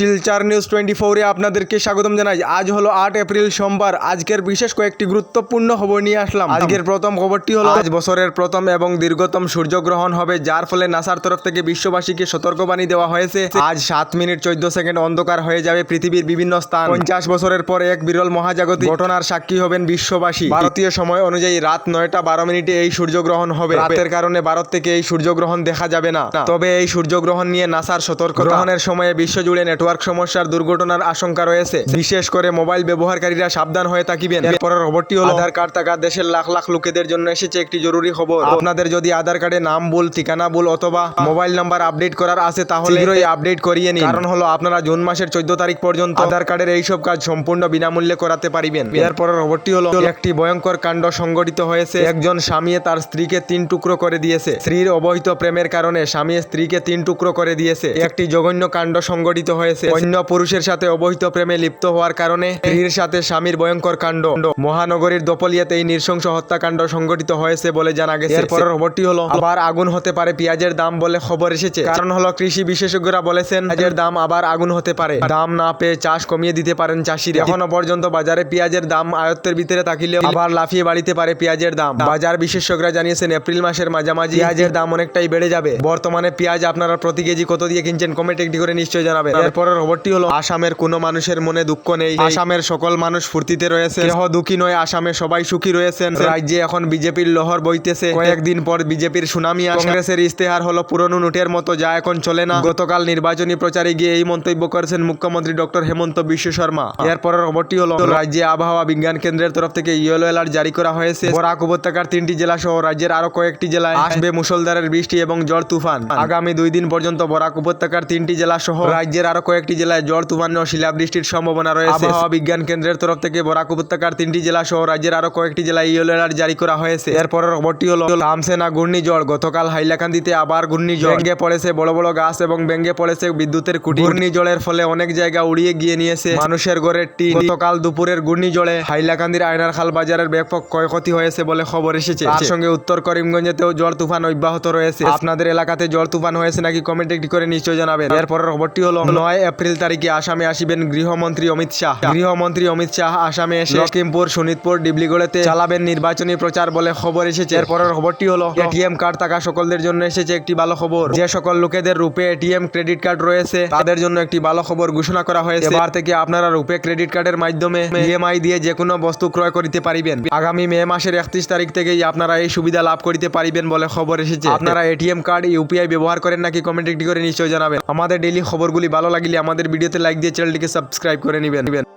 Silchar news twenty ফোরে আপনাদেরকে স্বাগতম জানাই। আজ হলো আট এপ্রিল সোমবার। আজকের বিশেষ কয়েকটি গুরুত্বপূর্ণ খবর নিয়ে আসলাম। আজকের প্রথম খবরটি হলো, আজ বছরের প্রথম এবং দীর্ঘতম সূর্যগ্রহণ হবে, যার ফলে নাসার তরফ থেকে বিশ্ববাসীকে সতর্কবাণী দেওয়া হয়েছে। আজ সাত মিনিট চোদ্দ সেকেন্ড অন্ধকার হয়ে যাবে পৃথিবীর বিভিন্ন স্থান। পঞ্চাশ বছরের পর এক বিরল মহাজাগতিক ঘটনার সাক্ষী হবেন বিশ্ববাসী। ভারতীয় সময় অনুযায়ী রাত নয়টা বারো মিনিটে এই সূর্যগ্রহণ হবে। রাতের কারণে ভারত থেকে এই সূর্যগ্রহণ দেখা যাবে না। তবে এই সূর্যগ্রহণ নিয়ে নাসার সতর্ক গ্রহণের সময়ে বিশ্বজুড়ে নেটওয়ার্ক সমস্যার দুর্ঘটনার আশঙ্কা রয়েছে। বিশেষ করে মোবাইল ব্যবহারকারীরা সাবধান হয়ে থাকিবেন এরপরের খবরটি হলো আধার কার্ড থাকা দেশের লাখ লাখ লোকেদের জন্য এসেছে একটি জরুরি খবর। আপনাদের যদি আধার কার্ডে নাম ভুল ঠিকানা ভুল অথবা মোবাইল নাম্বার আপডেট করার আছে তাহলে শীঘ্রই আপডেট করিয়ে নিন। কারণ হলো আপনারা জুন মাসের চোদ্দ তারিখ পর্যন্ত আধার কার্ডের এইসব কাজ সম্পূর্ণ বিনামূল্যে করাতে পারিবেন। এরপরের খবরটি হলো একটি ভয়ঙ্কর কাণ্ড সংঘটিত হয়েছে। একজন স্বামী তার স্ত্রীকে তিন টুকরো করে দিয়েছে। স্ত্রীর অবহিত প্রেমের কারণে স্বামী স্ত্রীকে তিন টুকরো করে দিয়েছে। একটি জঘন্য কাণ্ড সংঘটিত হয়েছে। অন্য পুরুষের সাথে অবহিত প্রেমে লিপ্ত হওয়ার কারণে স্ত্রীর সাথে স্বামীর ভয়ঙ্কর কাণ্ড। মহানগরীর দোপলিয়াতে এই নৃশংস হত্যাকাণ্ড সংঘটিত হয়েছে বলে জানা গেছে। এরপরের খবরটি হলো আবার আগুন হতে পারে পেঁয়াজের দাম বলে খবর এসেছে। কারণ হলো কৃষি বিশেষজ্ঞরা বলেছেন পেঁয়াজের দাম আবার আগুন হতে পারে। দাম না পেয়ে চাষ কমিয়ে দিতে পারেন চাষিরা। এখনও পর্যন্ত বাজারে পেঁয়াজের দাম আয়ত্তের ভিতরে থাকলেও আবার লাফিয়ে বাড়িতে পারে পেঁয়াজের দাম। বাজার বিশেষজ্ঞরা জানিয়েছেন এপ্রিল মাসের মাঝামাঝি পেঁয়াজের দাম অনেকটাই বেড়ে যাবে। বর্তমানে পেঁয়াজ আপনারা প্রতি কেজি কত দিয়ে কিনছেন? কমেন্ট একটি করে নিশ্চয়ই জানাবেন। এরপরের খবরটি হলো আসামের কোনো মানুষের মনে দুঃখ নেই। আসামের সকল মানুষ ফুর্তিতে রয়েছে কেহ দুঃখী নয় আসামে সবাই সুখী রয়েছেন। রাজ্যে এখন বিজেপির লহর বইতেছে। কয়েকদিন পর বিজেপির সুনামি কংগ্রেসের ইস্তেহার হলো পুরনো নোটের মতো যা এখন চলে না। গতকাল নির্বাচনী প্রচারে গিয়ে এই মন্তব্য করেছেন মুখ্যমন্ত্রী ডক্টর হেমন্ত বিশ্ব শর্মা। এরপরের খবরটি হলো রাজ্যে আবহাওয়া বিজ্ঞান কেন্দ্রের তরফ থেকে ইয়েলো অ্যালার্ট জারি করা হয়েছে। বরাক উপত্যকার তিনটি জেলা সহ রাজ্যের আরও কয়েকটি জেলায় আসবে মুসলধারের বৃষ্টি এবং ঝড় তুফান। আগামী দুই দিন পর্যন্ত বরাক উপত্যকার তিনটি জেলা সহ রাজ্যের আরও কয়েকটি জেলায় ঝড় তুফান ও শিলাবৃষ্টির সম্ভাবনা রয়েছে। আবহাওয়া বিজ্ঞান কেন্দ্রের তরফ থেকে বরাক উপত্যকার তিনটি জেলা সহ রাজ্যের আরও কয়েকটি জেলায় ইয়েলো অ্যালার্ট জারি করা হয়েছে। এরপরের খবরটি হল তামসেনা ঘূর্ণিঝড়, গতকাল হাইলাকান্দিতে আবার ঘূর্ণিঝড়। ভেঙে পড়েছে বড় বড় গাছ এবং ভেঙে পড়েছে বিদ্যুতের কুটি ঘূর্ণিঝড়ের ফলে অনেক জায়গা উড়িয়ে গিয়ে নিয়েছে মানুষের ঘরের টিন। গতকাল দুপুরের ঘূর্ণিঝড়ে হাইলাকান্দির আয়নার খাল বাজারের ব্যাপক ক্ষয়ক্ষতি হয়েছে বলে খবর এসেছে। তার সঙ্গে উত্তর করিমগঞ্জেতেও ঝড় তুফান অব্যাহত রয়েছে। আপনাদের এলাকাতে ঝড় তুফান হয়েছে নাকি কমেন্ট একটি করে নিশ্চয় জানাবেন। এরপরের খবরটি হলো নয় এপ্রিল তারিখে আসামে আসিবেন গৃহমন্ত্রী অমিত শাহ। গৃহমন্ত্রী অমিত শাহ আসামে এসে লখিমপুর শোনিতপুর ডিবলিগড়েতে চালাবেন নির্বাচনী প্রচার বলে খবর এসেছে। এরপরের খবরটি হলো এটিএম কার্ড থাকা সকলদের জন্য এসেছে একটি ভালো খবর। যে সকল লোকেদের রূপে এটিএম ক্রেডিট কার্ড রয়েছে, তাদের জন্য একটি ভালো খবর ঘোষণা করা হয়েছে। এবার থেকে আপনারা রূপে ক্রেডিট কার্ডের মাধ্যমে ইএমআই দিয়ে যে কোনো বস্তু ক্রয় করিতে পারিবেন। আগামী মে মাসের একত্রিশ তারিখ থেকেই আপনারা এই সুবিধা লাভ করিতে পারিবেন বলে খবর এসেছে। আপনারা এটিএম কার্ড ইউপিআই ব্যবহার করেন নাকি কমেন্ট একটি করে নিশ্চয় জানাবেন। আমাদের ডেইলি খবরগুলি ভালো লাগলে আমাদের ভিডিওতে লাইক দিয়ে চ্যানেলটিকে সাবস্ক্রাইব করে নেবেন